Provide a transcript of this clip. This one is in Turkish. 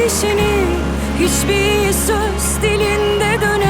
ateşini Hiçbir söz dilinde döner